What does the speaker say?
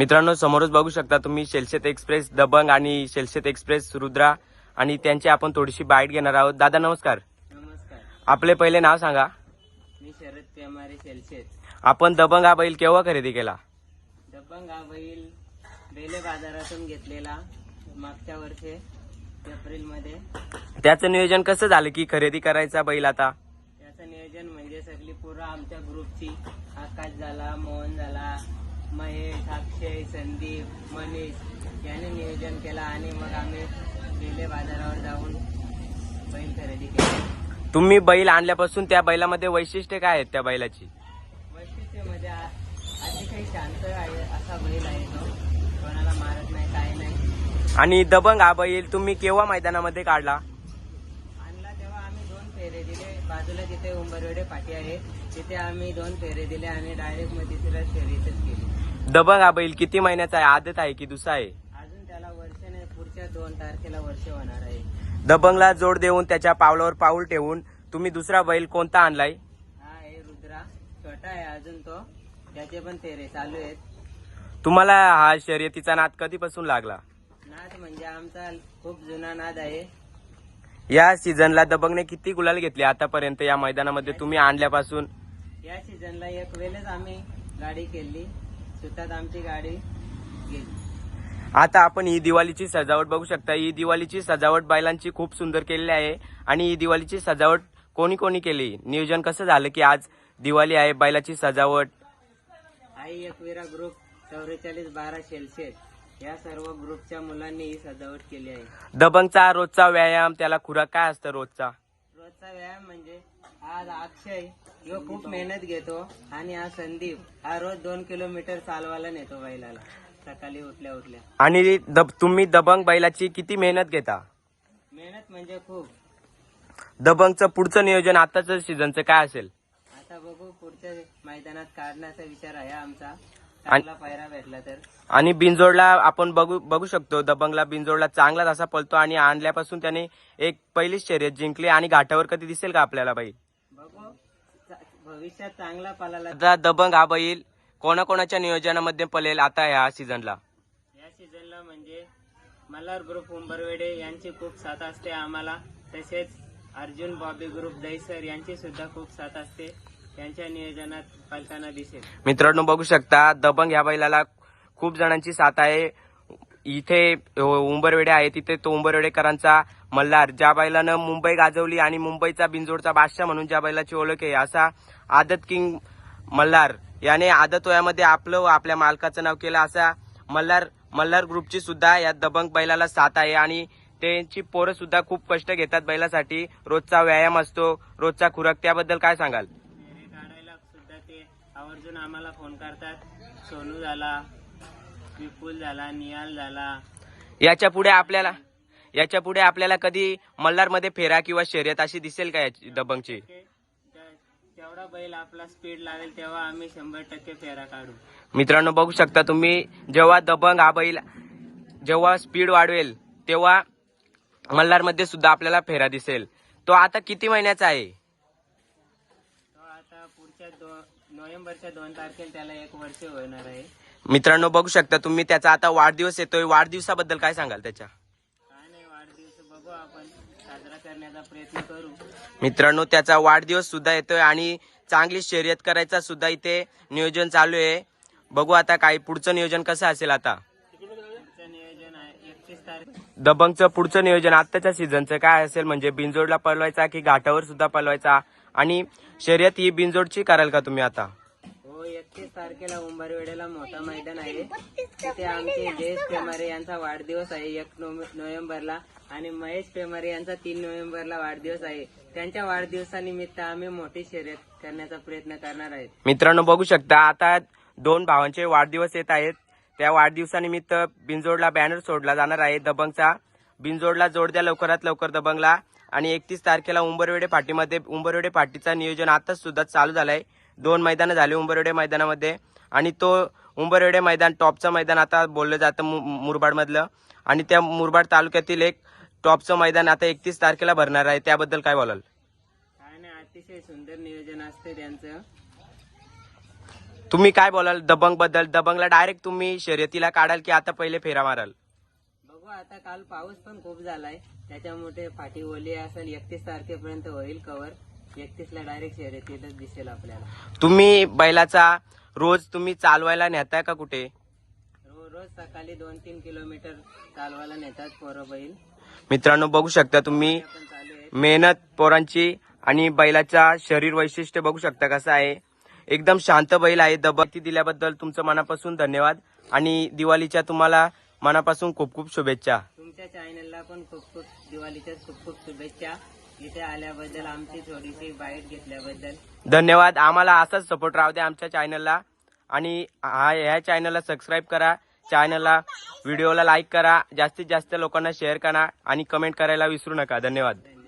मित्रांनो समोरच बघू शकता तुम्ही शेलशेत एक्सप्रेस दबंग आणि शेलशेत एक्सप्रेस रुद्रा आणि त्यांची आपण थोडीशी बाईट घेणार आहोत. दादा नमस्कार. नमस्कार. आपले पहिले नाव सांगा. मी शरद पेमारे शेलशेत. आपण दबंग हा बैल केव्हा खरेदी केला? दबंग हा बैल बेले बाजारातून घेतलेला मागच्या वर्षी एप्रिलमध्ये. त्याचं नियोजन कसं झालं की खरेदी करायचा बैल आता? त्याचं नियोजन म्हणजे सगळी पूर्ण आमच्या ग्रुपची आकाश झाला मोहन झाला महेश अक्षय संदीप मनीष याने नियोजन केला आणि मग आम्ही बेले बाजारावर जाऊन बैल खरेदी केली. तुम्ही बैल आणल्यापासून त्या बैलामध्ये वैशिष्ट्य काय आहेत त्या बैलाची? वैशिष्ट्य आ- अतिशय शांत आहे असा बैल आहे तो. कोणाला मारत नाही काय नाही. आणि दबंग हा बैल तुम्ही केव्हा मैदानामध्ये काढला? आणला तेव्हा आम्ही दोन फेरे दिले. बाजूला जिथे उंबरवेडे पाठी आहे तिथे आम्ही दोन फेरे दिले आणि डायरेक्टमध्ये तिला शर्यतच केली दबंग हा बैल किती महिन्याचा आहे? आदत आहे की दुसरा आहे? अजून त्याला वर्ष नाही पुढच्या दोन तारखेला वर्ष होणार आहे. दबंगला जोड देऊन त्याच्या पावलावर पाऊल ठेवून तुम्ही दुसरा बैल कोणता आणलाय? हा आहे रुद्रा. छोटा आहे अजून तो. त्याचे पण फेरे चालू आहेत. तुम्हाला हा शर्यतीचा नाद कधीपासून लागला? नाद म्हणजे आमचा खूप जुना नाद आहे. या सीझनला दबंगने किती गुलाल घेतले? आतापर्यंत या मैदानामध्ये तुम्ही आणल्यापासून? या सीझनला एक वेळेस आम्ही गाडी केली. सुतात आमची गाडी गेली. आता आपण ही दिवाळीची सजावट बघू शकता. ही दिवाळीची सजावट बैलांची खूप सुंदर केलेली आहे आणि ही दिवाळीची सजावट कोणी कोणी केली? नियोजन कसं झालं की आज दिवाळी आहे बैलाची सजावट? आई एकविरा ग्रुप चौवेचाळीस बारा शेलशेत. या सर्व ग्रुपच्या मुलांनी ही सजावट केली आहे. दबंगचा रोजचा व्यायाम त्याला खुराक काय असतं रोजचा? रोजचा व्यायाम म्हणजे आज अक्षय ह्यो खूप मेहनत घेतो. आणि हा संदीप हा रोज दोन किलोमीटर चालवायला नेतो बैलाला. सकाळी उठल्या उठल्या. आणि दब तुम्ही दबंग बैलाची किती मेहनत घेता? मेहनत म्हणजे खूप. दबंगचं पुढचं नियोजन आताच सीझनचं काय असेल? आता बघू पुढच्या मैदानात काढण्याचा विचार आहे आमचा. चांगला पायरा भेटला तर. आणि बिंजोडला आपण बघू बघू शकतो. दबंगला बिंजोडला चांगलाच असा पळतो आणि आणल्यापासून त्याने एक पहिलीच शर्यत जिंकली आणि घाटावर कधी दिसेल का आपल्याला बाई? भविष्यात चांगला पालाला दबंग हा बैल कोणाकोणाच्या नियोजनामध्ये पळेल आता ह्या सीझनला या सीझनला म्हणजे मल्हार ग्रुप उंबरवेडे यांची खूप साथ असते आम्हाला. तसेच अर्जुन बॉबी ग्रुप दहीसर यांची सुद्धा खूप साथ असते. त्यांच्या नियोजनात पालकांना दिसेल. मित्रांनो बघू शकता दबंग ह्या बैलाला खूप जणांची साथ आहे. इथे उंबरवेडे आहे. तिथे तो उंबरवेडेकरांचा मल्हार ज्या बैलानं मुंबई गाजवली आणि मुंबईचा बिंजोडचा बादशाह म्हणून ज्या बैलाची ओळख आहे असा आदत किंग मल्हार. याने आदत वयामध्ये आपलं व आपल्या मालकाचं नाव केलं असा मल्हार मल्हार ग्रुपची सुद्धा या दबंग बैलाला साथ आहे आणि त्यांची पोरं सुद्धा खूप कष्ट घेतात बैलासाठी. रोजचा व्यायाम असतो रोजचा खुराक. त्याबद्दल काय सांगाल? काढायला सुद्धा ते आवर्जून आम्हाला फोन करतात. सोनू झाला विपुल झाला निहाल झाला. याच्यापुढे आपल्याला याच्यापुढे आपल्याला कधी मल्हारमध्ये फेरा किंवा शर्यत अशी दिसेल का याची दबंगची? ते- बैल आपला स्पीड लावेल तेव्हा आम्ही शंभर टक्के फेरा काढू. मित्रांनो बघू शकता तुम्ही जेव्हा दबंग हा बैल जेव्हा स्पीड वाढवेल तेव्हा मल्हारमध्ये सुद्धा आपल्याला फेरा दिसेल. तो आता किती महिन्याचा आहे? तो आता पुढच्या दो नोव्हेंबरच्या दोन तारखेला त्याला एक वर्ष होणार आहे. मित्रांनो बघू शकता तुम्ही त्याचा आता वाढदिवस येतोय. वाढदिवसाबद्दल काय सांगाल त्याच्या? मित्रांनो त्याचा वाढदिवस सुद्धा येतोय आणि चांगली शर्यत करायचा सुद्धा इथे नियोजन चालू आहे. बघू आता काय पुढचं नियोजन कसं असेल आता? दबंगचं पुढचं नियोजन आत्ताच्या सीझनचं काय असेल? म्हणजे बिंजोडला पळवायचा की घाटावर सुद्धा पळवायचा? आणि शर्यत ही बिंजोडची कराल का तुम्ही आता? एकतीस तारखेला उंबरवेड्याला मोठा मैदान आहे. तिथे आमचे जयेश पेमारे यांचा वाढदिवस आहे एक नोव्हे- नोव्हेंबरला आणि महेश पेमारे यांचा तीन नोव्हेंबरला वाढदिवस आहे. त्यांच्या वाढदिवसानिमित्त आम्ही मोठी शर्यत करण्याचा प्रयत्न करणार आहेत. मित्रांनो बघू शकता आता दोन भावांचे वाढदिवस येत आहेत. त्या वाढदिवसानिमित्त बिंजोडला बॅनर सोडला जाणार आहे. दबंगचा बिंजोडला जोड द्या लवकरात लवकर दबंगला. आणि एकतीस तारखेला उंबरवेडे पाटीमध्ये उंबरवेडे पाटीचा नियोजन आताच सुद्धा चालू झालंय. दोन मैदानं झाले उंबरवेडे मैदानामध्ये. आणि तो उंबरवेडे मैदान टॉपचं मैदान आता बोललं जातं मुरबाड मधलं आणि त्या मुरबाड तालुक्यातील एक टॉपचं मैदान आता एकतीस तारखेला भरणार आहे. त्याबद्दल काय बोलाल? काय नाही अतिशय सुंदर नियोजन असते त्यांचं. तुम्ही काय बोलाल दबंगबद्दल? दबंगला डायरेक्ट तुम्ही शर्यतीला काढाल की आता पहिले फेरा माराल? बघू आता काल पाऊस पण खूप झालाय. त्याच्यामुळे फाटी ओली असेल एकतीस तारखेपर्यंत होईल कव्हर दिसेल आपल्याला. तुम्ही बैलाचा रोज तुम्ही चालवायला नेताय का कुठे? रो- रोज सकाळी दोन तीन किलोमीटर चालवायला नेतात पोरं बैल. मित्रांनो बघू शकता तुम्ही ते पण चालू आहे. मेहनत पोरांची आणि बैलाचा शरीर वैशिष्ट्य बघू शकता कसं आहे. एकदम शांत बैल आहे. दबती दिल्याबद्दल तुमचं मनापासून धन्यवाद. आणि दिवाळीच्या तुम्हाला मनापासून खूप खूप शुभेच्छा. तुमच्या चॅनलला पण खूप खूप दिवाळीच्या खूप खूप शुभेच्छा. इथे आल्याबद्दल आमची थोडीशी बाईट घेतल्याबद्दल. धन्यवाद. आम्हाला असाच सपोर्ट राहू द्या आमच्या चॅनलला आणि हा ह्या चॅनलला सबस्क्राईब करा. चॅनलला व्हिडिओला लाईक करा. जास्तीत जास्त लोकांना शेअर करा. आणि कमेंट करायला विसरू नका. धन्यवाद.